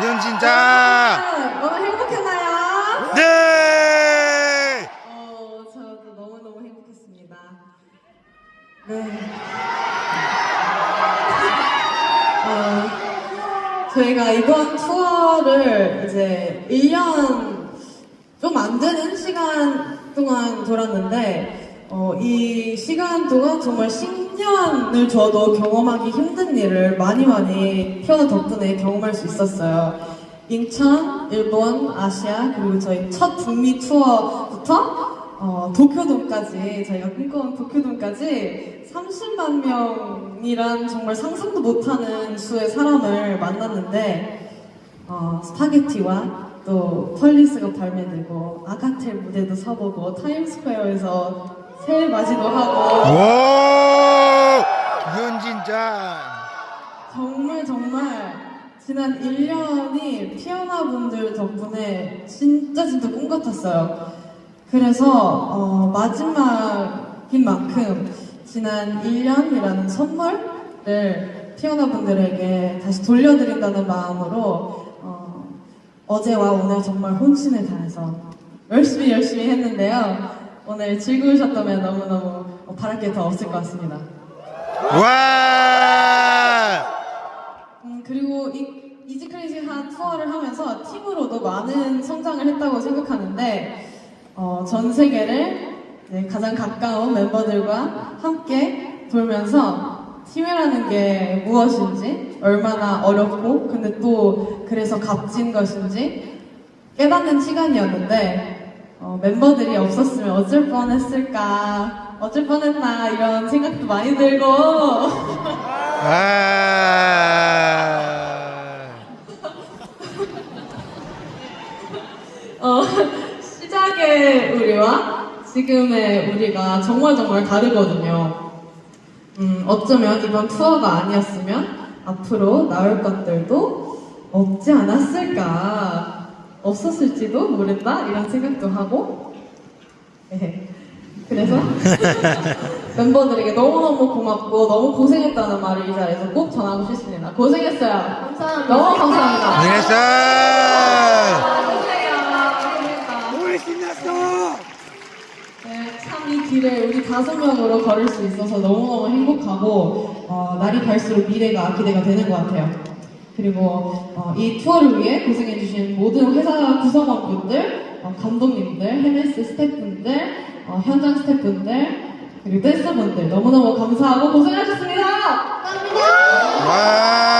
진짜 오늘 행복했나요? 네 어, 저도 너무 너무 행복했습니다. 네. 어, 저희가 이번 투어를 이제 1년 좀 안 되는 시간 동안 돌았는데, 어, 이 시간 동안 정말 10년을 줘도 경험하기 힘든 일을 많이 많이 피어나 덕분에 경험할 수 있었어요. 인천, 일본, 아시아, 그리고 저희 첫 북미 투어부터 어, 도쿄돔까지, 저희가 꿈꿔온 도쿄돔까지 30만 명이란 정말 상상도 못하는 수의 사람을 만났는데, 어, 스파게티와 또 펄리스가 발매되고, 아가텔 무대도 서보고, 타임스퀘어에서 새해 맞이도 하고, 오 이건 진짜 정말 정말 지난 1년이 피아나 분들 덕분에 진짜 진짜 꿈 같았어요. 그래서 어, 마지막인 만큼 지난 1년이라는 선물을 피아나 분들에게 다시 돌려드린다는 마음으로 어, 어제와 오늘 정말 혼신을 다해서 열심히 열심히 했는데요. 오늘 즐거우셨다면 너무너무 바랄 게 더 없을 것 같습니다. 와 음, 그리고 이 이지크레이지한 투어를 하면서 팀으로도 많은 성장을 했다고 생각하는데 어, 전 세계를 이제 가장 가까운 멤버들과 함께 돌면서 팀이라는 게 무엇인지 얼마나 어렵고 근데 또 그래서 값진 것인지 깨닫는 시간이었는데 어, 멤버들이 없었으면 어쩔 뻔했을까 어쩔 뻔했나 이런 생각도 많이 들고 아. 어, 시작의 우리와 지금의 우리가 정말 정말 다르거든요. 음, 어쩌면 이번 투어가 아니었으면 앞으로 나올 것들도 없지 않았을까. 없었을지도 모른다? 이런 생각도 하고. 네. 그래서 멤버들에게 너무너무 고맙고 너무 고생했다는 말을 이 자리에서 꼭 전하고 싶습니다. 고생했어요. 감사합니다. 너무 감사합니다. 고생했어 우리 신났어. 네, 참 이 길을 우리 다섯 명으로 걸을 수 있어서 너무너무 행복하고 어, 날이 갈수록 미래가 기대가 되는 것 같아요. 그리고 어, 이 투어를 위해 고생해주신 모든 회사 구성원분들, 어, 감독님들, 헤메스 스태프분들, 어, 현장 스태프분들, 그리고 댄서분들 너무너무 감사하고 고생하셨습니다. 감사합니다. 와